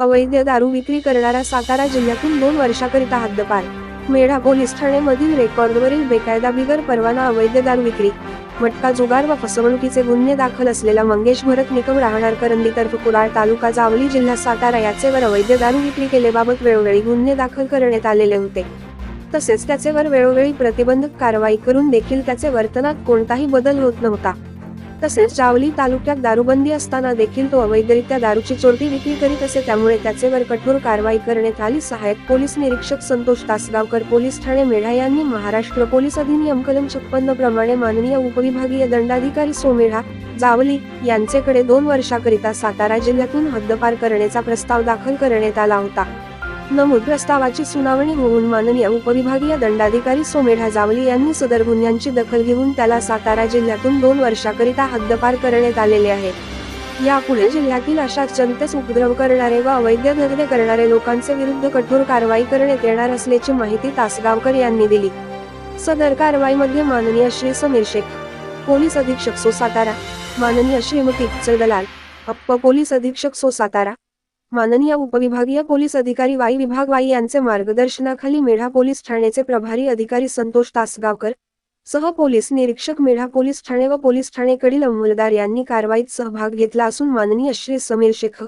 अवैध दारू विक्री करणारा सातारा जिल्ह्यातून दोन वर्षाकरिता हद्दपार. मेढा पोलीस ठाण्यामधील रेकॉर्डवरील बेकायदा बिगर परवाना अवैध दारू विक्री. मटका जुगार व फसवणुकीचे गुन्हे दाखल असलेला मंगेश भरत निकम राहणार करंदी तर्फ कुडाळ तालुका जावली जिल्हा सातारा याचेवर अवैध दारू विक्री केलेबाबत वेळोवेळी गुन्हे दाखल करण्यात आलेले होते. तसेच त्याचेवर वेळोवेळी प्रतिबंधक कारवाई करून देखील त्याचे वर्तनात कोणताही बदल होत नव्हता. तसेच जावली तालुक्यात दारूबंदी असताना देखील तो अवैधरित्या दारूची चोरटी विक्री करीत असे त्यामुळे त्याचेवर कठोर कारवाई करण्यात आली. सहाय्यक पोलीस निरीक्षक संतोष तासगावकर पोलीस ठाणे मेढा यांनी महाराष्ट्र पोलीस अधिनियम कलम छप्पन्न प्रमाणे माननीय उपविभागीय दंडाधिकारी सोमेढा जावली यांचेकडे दोन वर्षाकरिता सातारा जिल्ह्यातून हद्दपार करण्याचा प्रस्ताव दाखल करण्यात आला होता. नमूद प्रस्तावाची सुनावणी होऊन माननीय उपविभागीय दंडाधिकारी सोमेढा जावली यांनी सदर गुन्ह्यांची दखल घेऊन त्याला सातारा जिल्ह्यातून दोन वर्षाकरिता हद्दपार करण्यात आलेले आहे. यापुढे जिल्ह्यातील अशा जनतेस उपद्रव करणारे व अवैध धंदे करणारे लोकांचे विरुद्ध कठोर कारवाई करण्यात येणार असल्याची माहिती तासगावकर यांनी दिली. सदर कारवाईमध्ये माननीय श्री समीर शेख पोलीस अधीक्षक सो सातारा माननीय श्रीमती दलाल अप्प पोलीस अधीक्षक सो सातारा माननीय उपविभागीय पोलीस अधिकारी वाई विभाग वाई यांचे मार्गदर्शनाखाली मेढा पोलीस ठाण्याचे प्रभारी अधिकारी संतोष तासगावकर सह पोलीस निरीक्षक मेढा पोलीस ठाणे व पोलीस ठाणेकडील अंमलदार यांनी कारवाईत सहभाग घेतला असून माननीय श्री समीर शेख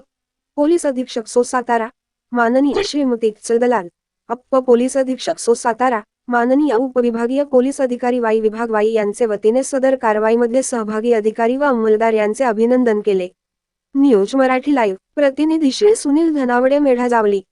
पोलीस अधीक्षक सो सातारा माननीय श्रीमती दलाल अप्प पोलीस अधीक्षक सो सातारा माननीय उपविभागीय पोलीस अधिकारी वाई विभाग वाई यांचे वतीने सदर कारवाईमध्ये सहभागी अधिकारी व अंमलदार यांचे अभिनंदन केले. News Marathi live. प्रतिनिधीशी सुनील धनावडे मेढा जावली.